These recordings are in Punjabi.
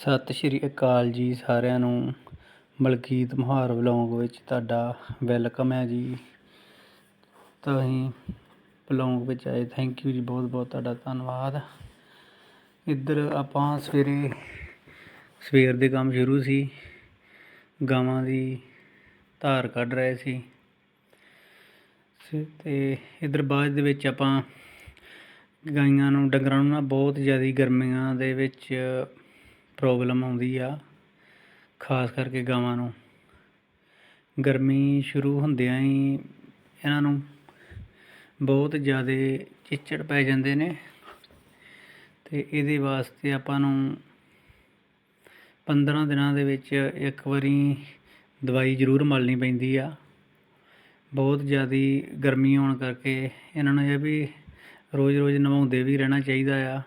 ਸਤਿ ਸ਼੍ਰੀ ਅਕਾਲ ਜੀ ਸਾਰਿਆਂ ਨੂੰ। ਮਲਕੀਤ ਮੁਹਾਰ ਵਲੌਗ ਵਿੱਚ ਤੁਹਾਡਾ ਵੈਲਕਮ ਹੈ ਜੀ। ਤੁਸੀਂ ਵਲੌਗ ਵਿੱਚ ਆਏ। ਥੈਂਕ ਯੂ ਜੀ ਬਹੁਤ ਬਹੁਤ ਤੁਹਾਡਾ ਧੰਨਵਾਦ। ਇੱਧਰ ਆਪਾਂ ਸਵੇਰੇ, ਸਵੇਰ ਦੇ ਕੰਮ ਸ਼ੁਰੂ ਸੀ। ਗਾਵਾਂ ਦੀ ਧਾਰ ਕੱਢ ਰਹੇ ਸੀ। ਸ- ਤੇ ਇੱਧਰ ਬਾਅਦ ਦੇ ਵਿੱਚ ਆਪਾਂ ਗਾਈਆਂ ਨੂੰ, ਡੰਗਰਾਂ ਨੂੰ ਨਾ ਬਹੁਤ ਜ਼ਿਆਦਾ ਗਰਮੀਆਂ ਦੇ ਵਿੱਚ ਪ੍ਰੋਬਲਮ ਆਉਂਦੀ ਆ, ਖਾਸ ਕਰਕੇ ਗਾਵਾਂ ਨੂੰ। ਗਰਮੀ ਸ਼ੁਰੂ ਹੁੰਦਿਆਂ ਹੀ ਇਹਨਾਂ ਨੂੰ ਬਹੁਤ ਜ਼ਿਆਦਾ ਚਿੱਚੜ ਪੈ ਜਾਂਦੇ ਨੇ ਤੇ ਇਹਦੇ ਵਾਸਤੇ ਆਪਾਂ ਨੂੰ 15 ਦਿਨਾਂ ਦੇ ਵਿੱਚ ਇੱਕ ਵਾਰੀ ਦਵਾਈ ਜ਼ਰੂਰ ਮਲਣੀ ਪੈਂਦੀ ਆ। ਬਹੁਤ ਜ਼ਿਆਦਾ ਗਰਮੀ ਹੋਣ ਕਰਕੇ ਇਹਨਾਂ ਨੂੰ ਇਹ ਵੀ ਰੋਜ਼-ਰੋਜ਼ ਨਵਾਉਂਦੇ ਵੀ ਰਹਿਣਾ ਚਾਹੀਦਾ ਆ।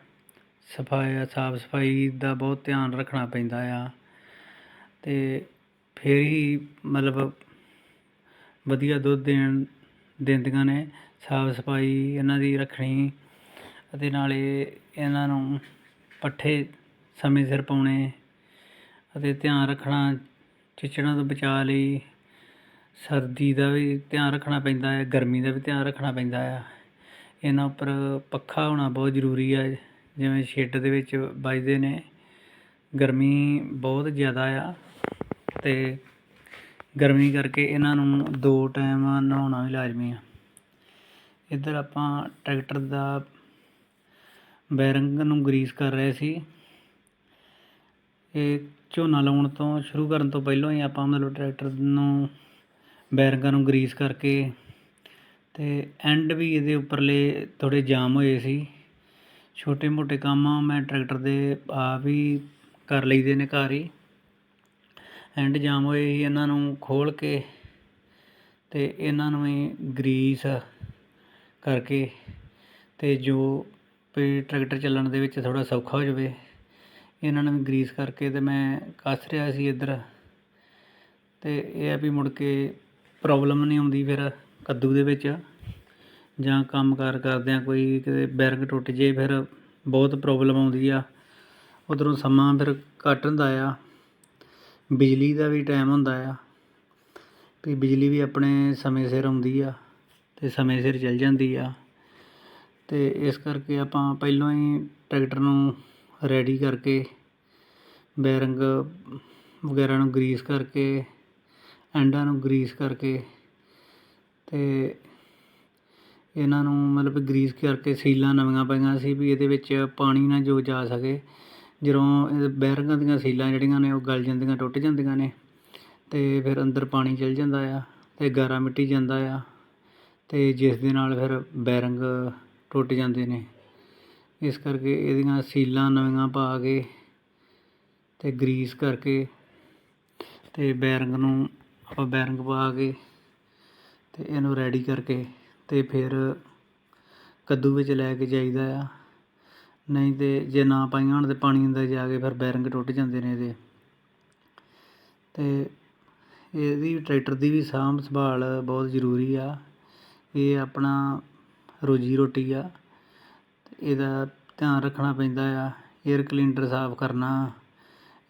ਸਫਾਇਆ ਸਾਫ਼ ਸਫ਼ਾਈ ਦਾ ਬਹੁਤ ਧਿਆਨ ਰੱਖਣਾ ਪੈਂਦਾ ਆ। ਅਤੇ ਫਿਰ ਹੀ ਮਤਲਬ ਵਧੀਆ ਦੁੱਧ ਦੇਣ, ਦਿੰਦੀਆਂ ਨੇ। ਸਾਫ਼ ਸਫ਼ਾਈ ਇਹਨਾਂ ਦੀ ਰੱਖਣੀ ਅਤੇ ਨਾਲੇ ਇਹਨਾਂ ਨੂੰ ਪੱਠੇ ਸਮੇਂ ਸਿਰ ਪਾਉਣੇ ਅਤੇ ਧਿਆਨ ਰੱਖਣਾ ਚਿੱਚੜਾਂ ਤੋਂ ਬਚਾਅ ਲਈ। ਸਰਦੀ ਦਾ ਵੀ ਧਿਆਨ ਰੱਖਣਾ ਪੈਂਦਾ ਹੈ, ਗਰਮੀ ਦਾ ਵੀ ਧਿਆਨ ਰੱਖਣਾ ਪੈਂਦਾ ਆ। ਇਹਨਾਂ ਉੱਪਰ ਪੱਖਾ ਹੋਣਾ ਬਹੁਤ ਜ਼ਰੂਰੀ ਹੈ ਜਿਵੇਂ ਸ਼ੈੱਡ ਦੇ ਵਿੱਚ ਵੱਜਦੇ ਨੇ, ਗਰਮੀ ਬਹੁਤ ਜ਼ਿਆਦਾ ਆ ਅਤੇ ਗਰਮੀ ਕਰਕੇ ਇਹਨਾਂ ਨੂੰ ਦੋ ਟਾਈਮ ਨਹਾਉਣਾ ਵੀ ਲਾਜ਼ਮੀ ਆ। ਇੱਧਰ ਆਪਾਂ ਟਰੈਕਟਰ ਦਾ ਬੈਰਿੰਗ ਨੂੰ ਗਰੀਸ ਕਰ ਰਹੇ ਸੀ। ਇਹ ਝੋਨਾ ਲਾਉਣ ਤੋਂ ਸ਼ੁਰੂ ਕਰਨ ਤੋਂ ਪਹਿਲਾਂ ਹੀ ਆਪਾਂ ਮਤਲਬ ਟਰੈਕਟਰ ਨੂੰ ਬੈਰਿੰਗਾਂ ਨੂੰ ਗਰੀਸ ਕਰਕੇ ਤੇ ਐਂਡ ਵੀ ਇਹਦੇ ਉੱਪਰਲੇ ਥੋੜੇ ਜਾਮ ਹੋਏ ਸੀ। ਛੋਟੇ ਮੋਟੇ ਕੰਮ ਮੈਂ ਟਰੈਕਟਰ ਦੇ ਆਪ ਹੀ ਕਰ ਲਈਦੇ ਨੇ ਘਰ ਹੀ। ਐਂਡ ਜਾਮ ਹੋਏ ਸੀ ਇਹਨਾਂ ਨੂੰ ਖੋਲ੍ਹ ਕੇ ਅਤੇ ਇਹਨਾਂ ਨੂੰ ਹੀ ਗਰੀਸ ਕਰਕੇ ਅਤੇ ਜੋ ਵੀ ਟਰੈਕਟਰ ਚੱਲਣ ਦੇ ਵਿੱਚ ਥੋੜ੍ਹਾ ਸੌਖਾ ਹੋ ਜਾਵੇ, ਇਹਨਾਂ ਨੂੰ ਵੀ ਗਰੀਸ ਕਰਕੇ ਅਤੇ ਮੈਂ ਕੱਸ ਰਿਹਾ ਸੀ ਇੱਧਰ। ਅਤੇ ਇਹ ਆ ਵੀ ਮੁੜ ਕੇ ਪ੍ਰੋਬਲਮ ਨਹੀਂ ਆਉਂਦੀ ਫਿਰ ਕੱਦੂ ਦੇ ਵਿੱਚ। ਜਾਂ ਕੰਮਕਾਰ ਕਰਦਿਆਂ ਕੋਈ ਕਿਤੇ ਬੈਰਿੰਗ ਟੁੱਟ ਜੇ, ਫਿਰ ਬਹੁਤ ਪ੍ਰੋਬਲਮ ਆਉਂਦੀ ਆ। ਉਧਰੋਂ ਸਮਾਂ ਫਿਰ ਘੱਟ ਹੁੰਦਾ ਆ। ਬਿਜਲੀ ਦਾ ਵੀ ਟਾਈਮ ਹੁੰਦਾ ਆ। ਵੀ ਬਿਜਲੀ ਵੀ ਆਪਣੇ ਸਮੇਂ ਸਿਰ ਆਉਂਦੀ ਆ ਅਤੇ ਸਮੇਂ ਸਿਰ ਚੱਲ ਜਾਂਦੀ ਆ। ਅਤੇ ਇਸ ਕਰਕੇ ਆਪਾਂ ਪਹਿਲਾਂ ਹੀ ਟਰੈਕਟਰ ਨੂੰ ਰੈਡੀ ਕਰਕੇ, ਬੈਰਿੰਗ ਵਗੈਰਾ ਨੂੰ ਗਰੀਸ ਕਰਕੇ, ਐਂਡਾਂ ਨੂੰ ਗਰੀਸ ਕਰਕੇ ਅਤੇ ਇਹਨਾਂ ਨੂੰ ਮਤਲਬ ਗਰੀਸ ਕਰਕੇ ਸੀਲਾਂ ਨਵੀਆਂ ਪਾਈਆਂ ਸੀ ਵੀ ਇਹਦੇ ਵਿੱਚ ਪਾਣੀ ਨਾ ਜੋ ਜਾ ਸਕੇ। ਜਦੋਂ ਇਹ ਬੈਰਿੰਗਾਂ ਦੀਆਂ ਸੀਲਾਂ ਜਿਹੜੀਆਂ ਨੇ ਉਹ ਗਲ ਜਾਂਦੀਆਂ, ਟੁੱਟ ਜਾਂਦੀਆਂ ਨੇ ਅਤੇ ਫਿਰ ਅੰਦਰ ਪਾਣੀ ਚਲ ਜਾਂਦਾ ਆ ਅਤੇ ਗਾਰਾ ਮਿੱਟੀ ਜਾਂਦਾ ਆ ਅਤੇ ਜਿਸ ਦੇ ਨਾਲ ਫਿਰ ਬੈਰਿੰਗ ਟੁੱਟ ਜਾਂਦੇ ਨੇ। ਇਸ ਕਰਕੇ ਇਹਦੀਆਂ ਸੀਲਾਂ ਨਵੀਆਂ ਪਾ ਕੇ ਅਤੇ ਗਰੀਸ ਕਰਕੇ ਅਤੇ ਬੈਰਿੰਗ ਨੂੰ ਆਪਾਂ ਬੈਰਿੰਗ ਪਾ ਕੇ ਅਤੇ ਇਹਨੂੰ ਰੈਡੀ ਕਰਕੇ ਤੇ ਫਿਰ ਕੱਦੂ ਵਿੱਚ ਲੈ ਕੇ ਜਾਈਦਾ ਆ। ਨਹੀਂ ਤਾਂ ਜੇ ਨਾ ਪਾਈਆਂ ਹੋਣ ਤਾਂ ਪਾਣੀ ਅੰਦਰ ਜਾ ਕੇ ਫਿਰ ਬੈਰਿੰਗ ਟੁੱਟ ਜਾਂਦੇ ਨੇ ਇਹਦੇ। ਅਤੇ ਇਹਦੀ ਟਰੈਕਟਰ ਦੀ ਵੀ ਸਾਂਭ ਸੰਭਾਲ ਬਹੁਤ ਜ਼ਰੂਰੀ ਆ। ਇਹ ਆਪਣਾ ਰੋਜੀ ਰੋਟੀ ਆ। ਇਹਦਾ ਧਿਆਨ ਰੱਖਣਾ ਪੈਂਦਾ ਆ। 에ਅਰ ਕਲੀਨਰ ਸਾਫ਼ ਕਰਨਾ।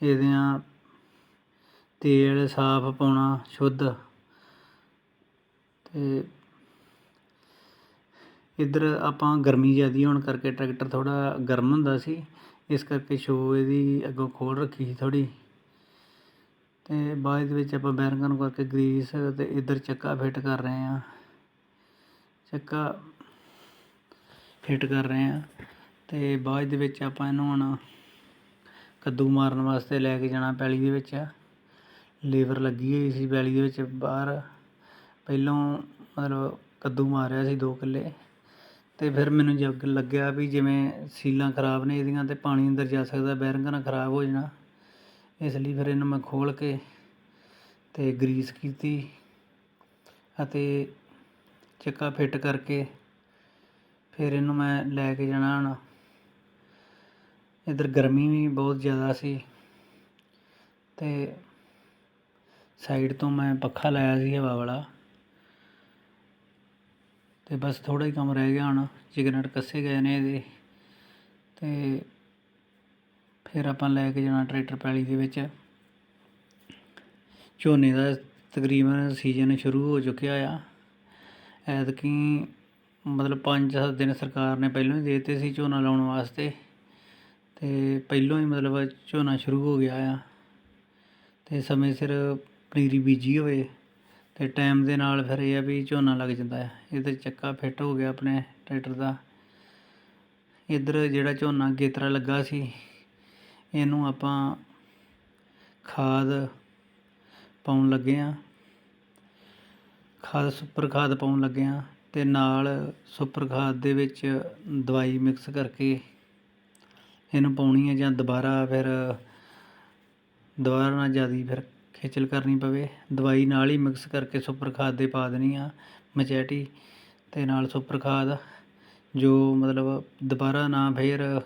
ਇਹਦੀਆਂ ਤੇਲ ਸਾਫ਼ ਪਾਉਣਾ ਸ਼ੁੱਧ। ਅਤੇ ਇੱਧਰ ਆਪਾਂ ਗਰਮੀ ਜ਼ਿਆਦੀ ਹੋਣ ਕਰਕੇ ਟਰੈਕਟਰ ਥੋੜ੍ਹਾ ਗਰਮ ਹੁੰਦਾ ਸੀ, ਇਸ ਕਰਕੇ ਸ਼ੋ ਇਹਦੀ ਅੱਗੋਂ ਖੋਲ੍ਹ ਰੱਖੀ ਸੀ ਥੋੜ੍ਹੀ। ਅਤੇ ਬਾਅਦ ਦੇ ਵਿੱਚ ਆਪਾਂ ਬੈਰਿੰਗਾਂ ਨੂੰ ਕਰਕੇ ਗਰੀਸ ਅਤੇ ਇੱਧਰ ਚੱਕਾ ਫਿੱਟ ਕਰ ਰਹੇ ਹਾਂ। ਚੱਕਾ ਫਿੱਟ ਕਰ ਰਹੇ ਹਾਂ ਅਤੇ ਬਾਅਦ ਦੇ ਵਿੱਚ ਆਪਾਂ ਇਹਨੂੰ ਹੁਣ ਕੱਦੂ ਮਾਰਨ ਵਾਸਤੇ ਲੈ ਕੇ ਜਾਣਾ ਪੈਲੀ ਦੇ ਵਿੱਚ। ਲੇਬਰ ਲੱਗੀ ਹੋਈ ਸੀ ਪੈਲੀ ਦੇ ਵਿੱਚ ਬਾਹਰ। ਪਹਿਲੋਂ ਮਤਲਬ ਕੱਦੂ ਮਾਰਿਆ ਸੀ 2 ਕਿੱਲੇ। ਅਤੇ ਫਿਰ ਮੈਨੂੰ ਜਗ ਲੱਗਿਆ ਵੀ ਜਿਵੇਂ ਸੀਲਾਂ ਖਰਾਬ ਨੇ ਇਹਦੀਆਂ ਅਤੇ ਪਾਣੀ ਅੰਦਰ ਜਾ ਸਕਦਾ, ਬੈਰਿੰਗ ਨਾਲ ਖਰਾਬ ਹੋ ਜਾਣਾ। ਇਸ ਲਈ ਫਿਰ ਇਹਨੂੰ ਮੈਂ ਖੋਲ੍ਹ ਕੇ ਅਤੇ ਗਰੀਸ ਕੀਤੀ ਅਤੇ ਚੱਕਾ ਫਿੱਟ ਕਰਕੇ ਫਿਰ ਇਹਨੂੰ ਮੈਂ ਲੈ ਕੇ ਜਾਣਾ ਹੁਣ। ਇੱਧਰ ਗਰਮੀ ਵੀ ਬਹੁਤ ਜ਼ਿਆਦਾ ਸੀ ਅਤੇ ਸਾਈਡ ਤੋਂ ਮੈਂ ਪੱਖਾ ਲਾਇਆ ਸੀ ਹਵਾ ਵਾਲਾ। ਤੇ ਬਸ ਥੋੜਾ ਹੀ ਕੰਮ ਰਹਿ ਗਿਆ ਹੁਣ ਚਿਕਨਟ ਕੱਸੇ ਗਏ ਨੇ ਇਹਦੇ। ਤੇ ਫਿਰ ਆਪਾਂ ਲੈ ਕੇ ਜਾਣਾ ਟਰੈਕਟਰ ਪੈਲੀ ਦੇ ਵਿੱਚ। ਝੋਨੇ ਦਾ ਤਕਰੀਬਨ ਸੀਜ਼ਨ ਸ਼ੁਰੂ ਹੋ ਚੁੱਕਿਆ ਆ। ਐਤਕੀ ਮਤਲਬ 5-7 ਦਿਨ ਸਰਕਾਰ ਨੇ ਪਹਿਲਾਂ ਹੀ ਦੇਤੇ ਸੀ ਝੋਨਾ ਲਾਉਣ ਵਾਸਤੇ। ਤੇ ਪਹਿਲਾਂ ਹੀ ਮਤਲਬ ਝੋਨਾ ਸ਼ੁਰੂ ਹੋ ਗਿਆ ਆ। ਤੇ ਸਮੇਂ ਸਿਰ ਪਨੀਰੀ ਬੀਜੀ ਹੋਵੇ। ਅਤੇ ਟਾਈਮ ਦੇ ਨਾਲ ਫਿਰ ਇਹ ਆ ਵੀ ਝੋਨਾ ਲੱਗ ਜਾਂਦਾ ਆ। ਇਹਦੇ ਚੱਕਾ ਫਿੱਟ ਹੋ ਗਿਆ ਆਪਣੇ ਟਰੈਕਟਰ ਦਾ। ਇੱਧਰ ਜਿਹੜਾ ਝੋਨਾ ਗੇਤਰਾ ਲੱਗਾ ਸੀ, ਇਹਨੂੰ ਆਪਾਂ ਖਾਦ ਪਾਉਣ ਲੱਗੇ ਆ ਖਾਦ, ਸੁਪਰ ਖਾਦ ਪਾਉਣ ਲੱਗੇ ਆ ਤੇ ਨਾਲ ਸੁਪਰ ਖਾਦ ਦੇ ਵਿੱਚ ਦਵਾਈ ਮਿਕਸ ਕਰਕੇ ਇਹਨੂੰ ਪਾਉਣੀ ਹੈ ਜਾਂ ਦੁਬਾਰਾ ਫਿਰ ਦੁਬਾਰਾ ਨਾਲ ਜ਼ਿਆਦਾ ਫਿਰ ਖੇਚਲ ਕਰਨੀ ਪਵੇ। ਦਵਾਈ ਨਾਲ ਹੀ ਮਿਕਸ ਕਰਕੇ ਸੁਪਰ ਖਾਦ ਦੇ ਪਾ ਦੇਣੀ ਆ, ਮਚੈਟੀ ਅਤੇ ਨਾਲ ਸੁਪਰ ਖਾਦ, ਜੋ ਮਤਲਬ ਦੁਬਾਰਾ ਨਾ ਫਿਰ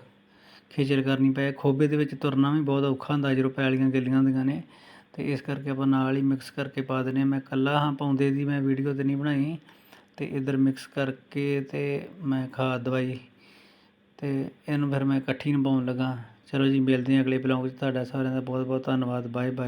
ਖੇਚਲ ਕਰਨੀ ਪਏ। ਖੋਬੇ ਦੇ ਵਿੱਚ ਤੁਰਨਾ ਵੀ ਬਹੁਤ ਔਖਾ ਹੁੰਦਾ, ਜਦੋਂ ਪੈਲੀਆਂ ਗਿੱਲੀਆਂ ਹੁੰਦੀਆਂ ਨੇ। ਅਤੇ ਇਸ ਕਰਕੇ ਆਪਾਂ ਨਾਲ ਹੀ ਮਿਕਸ ਕਰਕੇ ਪਾ ਦਿੰਦੇ ਹਾਂ। ਮੈਂ ਇਕੱਲਾ ਹਾਂ, ਪਾਉਂਦੇ ਦੀ ਮੈਂ ਵੀਡੀਓ ਤਾਂ ਨਹੀਂ ਬਣਾਈ। ਅਤੇ ਇੱਧਰ ਮਿਕਸ ਕਰਕੇ ਅਤੇ ਮੈਂ ਖਾਦ ਦਵਾਈ। ਅਤੇ ਇਹਨੂੰ ਫਿਰ ਮੈਂ ਇਕੱਠੀ ਨੂੰ ਪਾਉਣ ਲੱਗਾ। ਚਲੋ ਜੀ, ਮਿਲਦੇ ਹਾਂ ਅਗਲੇ ਬਲੌਗ 'ਚ। ਤੁਹਾਡਾ ਸਾਰਿਆਂ ਦਾ ਬਹੁਤ ਬਹੁਤ ਧੰਨਵਾਦ। Bye bye